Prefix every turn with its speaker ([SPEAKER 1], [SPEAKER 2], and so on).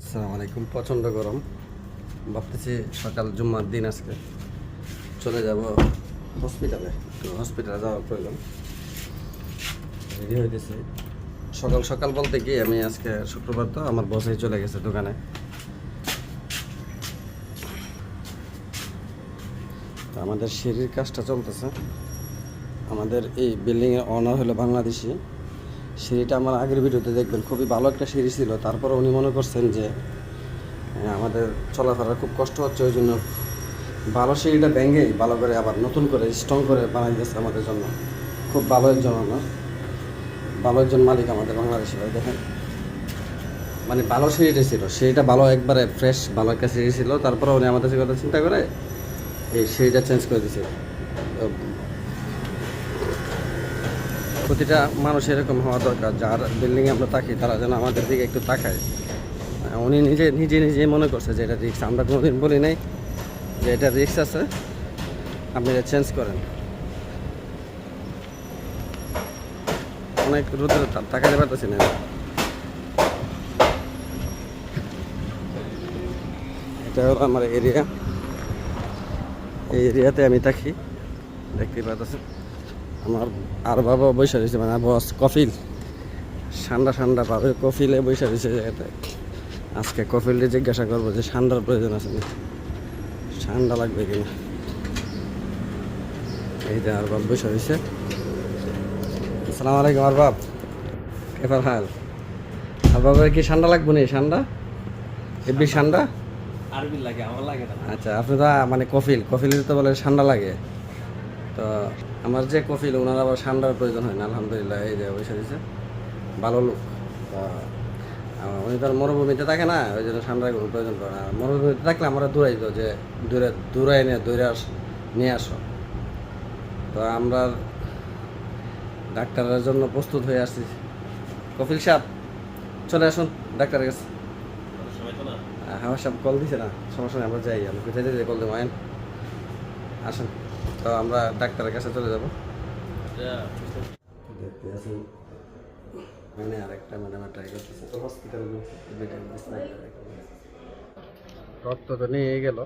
[SPEAKER 1] আসসালামু আলাইকুম প্রচণ্ড গরম। ভাবতেছি সকাল জুম্মার দিন আজকে। চলে যাব হসপিটালে তো হসপিটালে যাওয়ার প্রয়োজন। রেডি হইতেছি। সকাল সকাল বলতে কি আমি আজকে শুক্রবার তো আমার বসেই চলে গেছে দোকানে। আমাদের সিঁড়ির কাজটা চলতেছে। আমাদের এই বিল্ডিংয়ের অনার হলো বাংলাদেশি। সিঁড়িটা আমার আগের ভিডিওতে দেখবেন খুবই ভালো একটা সিঁড়ি ছিল। তারপরে উনি মনে করছেন যে হ্যাঁ, আমাদের চলাফেরা খুব কষ্ট হচ্ছে ওই জন্য ভালো সিঁড়িটা ভেঙেই ভালো করে আবার নতুন করে স্ট্রং করে বানাই দিয়েছে আমাদের জন্য। খুব ভালো একজন আমার ভালো একজন মালিক আমাদের বাংলাদেশি ভাই দেখেন। মানে ভালো সিঁড়িটা ছিল। সিঁড়িটা ভালো একবারে ফ্রেশ ভালো একটা সিঁড়ি ছিল। তারপরে উনি আমাদের কথা চিন্তা করে এই সিঁড়িটা চেঞ্জ করে দিয়েছে। তো প্রতিটা মানুষ এরকম হওয়া দরকার, যার বিল্ডিংয়ে আমরা থাকি, তারা যেন আমাদের দিকে একটু তাকায়। উনি নিজে নিজে নিজে মনে করছে যে এটা রিক্স আমরা কোনোদিন বলি নাই যে এটা রিক্স আছে, আপনি এটা চেঞ্জ করেন। অনেক রোদের তাকাতে পারতেছি না। এটা হলো আমার এরিয়া এই এরিয়াতে আমি থাকি, দেখতে পাচ্ছেন আমার আর বাবা বসে রয়েছে মানে বস কফিল। ঠান্ডা ঠান্ডা পাবে কফিলে বসে রয়েছে জায়গাতে আজকে কফিলকে জিজ্ঞাসা করব যে ঠান্ডার প্রয়োজন আছে না ঠান্ডা লাগবে কিনা? এই যে আর বাপ বসে রয়েছে। আসসালামু আলাইকুম আর বাপ। এবার হাল আর বাবার কি ঠান্ডা লাগবে না ঠান্ডা এবি ঠান্ডা
[SPEAKER 2] আরবি লাগে আমার লাগে না।
[SPEAKER 1] আচ্ছা আপনি তো মানে কফিল কফিলের তো বলে ঠান্ডা লাগে। তো আমার যে কফিল, ওনার আবার ঠান্ডার প্রয়োজন হয় না, আলহামদুলিল্লাহ, এই যে দিয়েছে ভালো লোক। উনি তো মরুভূমিতে থাকে না, ওই জন্য ঠান্ডার কোনো প্রয়োজন পড়ে না। মরুভূমিতে থাকলে আমরা দূরাই তো, যে দূরে দূরাই নিয়ে, দূরে আস, নিয়ে আসো। তো আমরা ডাক্তারের জন্য প্রস্তুত হয়ে আসছি। কফিল সাহেব, চলে আসুন ডাক্তারের কাছে। আমার সব কল দিছে না, সমস্যা আমরা যাই, আমি কোথায় যেতে কল দেবো আসুন। তো আমরা ডাক্তারের কাছে চলে যাব। দেখতে আসুন মানে আরেকটা ম্যাডাম ট্রাই করতেছে। তো হসপিটালে রক্ত তো নিয়ে গেল।